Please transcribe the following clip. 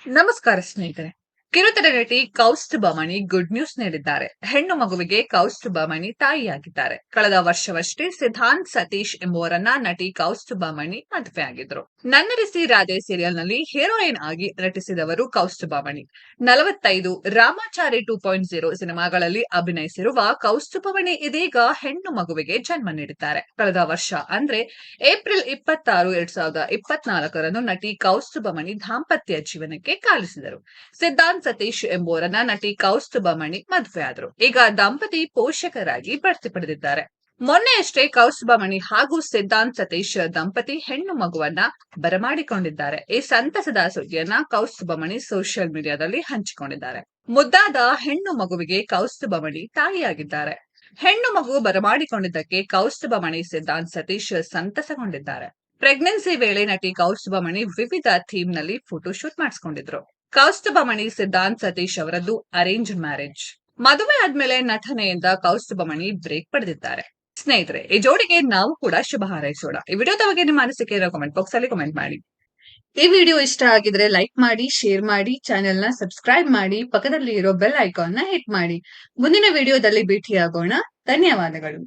ನಮಸ್ಕಾರ ಸ್ನೇಹಿತರೆ ಕಿರುತೆರೆ ನಟಿ ಕೌಸ್ತುಭ ಮಣಿ ಗುಡ್ ನ್ಯೂಸ್ ನೀಡಿದ್ದಾರೆ. ಹೆಣ್ಣು ಮಗುವಿಗೆ ಕೌಸ್ತುಭ ಮಣಿ ತಾಯಿಯಾಗಿದ್ದಾರೆ. ಕಳೆದ ವರ್ಷವಷ್ಟೇ ಸಿದ್ಧಾಂತ್ ಸತೀಶ್ ಎಂಬುವರನ್ನ ನಟಿ ಕೌಸ್ತುಭ ಮಣಿ ಮದುವೆಯಾಗಿದ್ರು ನನ್ನರಿಸಿ ಸೀರಿಯಲ್ನಲ್ಲಿ ಹೀರೋಯಿನ್ ಆಗಿ ನಟಿಸಿದವರು ಕೌಸ್ತುಭ ಮಣಿ ನಲವತ್ತೈದು ರಾಮಾಚಾರಿ ಟೂ ಪಾಯಿಂಟ್ ಜೀರೋ ಸಿನಿಮಾಗಳಲ್ಲಿ ಅಭಿನಯಿಸಿರುವ ಕೌಸ್ತುಭ ಮಣಿ ಇದೀಗ ಹೆಣ್ಣು ಮಗುವಿಗೆ ಜನ್ಮ ನೀಡಿದ್ದಾರೆ. ಕಳೆದ ವರ್ಷ ಅಂದ್ರೆ ಏಪ್ರಿಲ್ ಇಪ್ಪತ್ತಾರು ಎರಡ್ ಸಾವಿರದ ಇಪ್ಪತ್ನಾಲ್ಕರಂದು ನಟಿ ಕೌಸ್ತುಭ ಮಣಿ ದಾಂಪತ್ಯ ಜೀವನಕ್ಕೆ ಕಾಲಿಸಿದರು. ಸಿದ್ಧಾಂತ್ ಸತೀಶ್ ಎಂಬುವರನ್ನ ನಟಿ ಕೌಸ್ತುಭ ಮಣಿ ಆದ್ರು. ಈಗ ದಂಪತಿ ಪೋಷಕರಾಗಿ ಬಡ್ತಿ ಪಡೆದಿದ್ದಾರೆ. ಮೊನ್ನೆಯಷ್ಟೇ ಕೌಸ್ತುಭ ಮಣಿ ಹಾಗೂ ಸಿದ್ಧಾಂತ್ ಸತೀಶ್ ದಂಪತಿ ಹೆಣ್ಣು ಮಗುವನ್ನ ಬರಮಾಡಿಕೊಂಡಿದ್ದಾರೆ. ಈ ಸಂತಸದ ಸುದ್ದಿಯನ್ನ ಕೌಸ್ತುಭ ಮಣಿ ಸೋಷಿಯಲ್ ಮೀಡಿಯಾದಲ್ಲಿ ಹಂಚಿಕೊಂಡಿದ್ದಾರೆ. ಮುದ್ದಾದ ಹೆಣ್ಣು ಮಗುವಿಗೆ ಕೌಸ್ತುಭ ಮಣಿ ತಾಯಿಯಾಗಿದ್ದಾರೆ. ಹೆಣ್ಣು ಮಗು ಬರಮಾಡಿಕೊಂಡಿದ್ದಕ್ಕೆ ಕೌಸ್ತುಭ ಮಣಿ ಸಿದ್ಧಾಂತ್ ಸತೀಶ್ ಸಂತಸಗೊಂಡಿದ್ದಾರೆ. ಪ್ರೆಗ್ನೆನ್ಸಿ ವೇಳೆ ನಟಿ ಕೌಸ್ತುಭ ಮಣಿ ವಿವಿಧ ಥೀಮ್ನಲ್ಲಿ ಫೋಟೋ ಶೂಟ್ ಮಾಡಿಸಿಕೊಂಡಿದ್ರು. ಕೌಸ್ತುಭ ಮಣಿ ಸಿದ್ಧಾಂತ್ ಸತೀಶ್ ಅವರದ್ದು ಅರೇಂಜ್ ಮ್ಯಾರೇಜ್ ಮದುವೆ ಆದ್ಮೇಲೆ ನಟನೆಯಿಂದ ಕೌಸ್ತುಭ ಮಣಿ ಬ್ರೇಕ್ ಪಡೆದಿದ್ದಾರೆ. ಸ್ನೇಹಿತರೆ, ಈ ಜೋಡಿಗೆ ನಾವು ಕೂಡ ಶುಭ ಹಾರೈಸೋಣ. ಈ ವಿಡಿಯೋದ ಬಗ್ಗೆ ನಿಮ್ಮ ಅನಿಸಿಕೆ ಕಮೆಂಟ್ ಬಾಕ್ಸ್ ಅಲ್ಲಿ ಕಮೆಂಟ್ ಮಾಡಿ. ಈ ವಿಡಿಯೋ ಇಷ್ಟ ಆಗಿದ್ರೆ ಲೈಕ್ ಮಾಡಿ ಶೇರ್ ಮಾಡಿ ಚಾನೆಲ್ನ ಸಬ್ಸ್ಕ್ರೈಬ್ ಮಾಡಿ ಪಕ್ಕದಲ್ಲಿ ಇರೋ ಬೆಲ್ ಐಕಾನ್ನ ಹಿಟ್ ಮಾಡಿ. ಮುಂದಿನ ವಿಡಿಯೋದಲ್ಲಿ ಭೇಟಿಯಾಗೋಣ. ಧನ್ಯವಾದಗಳು.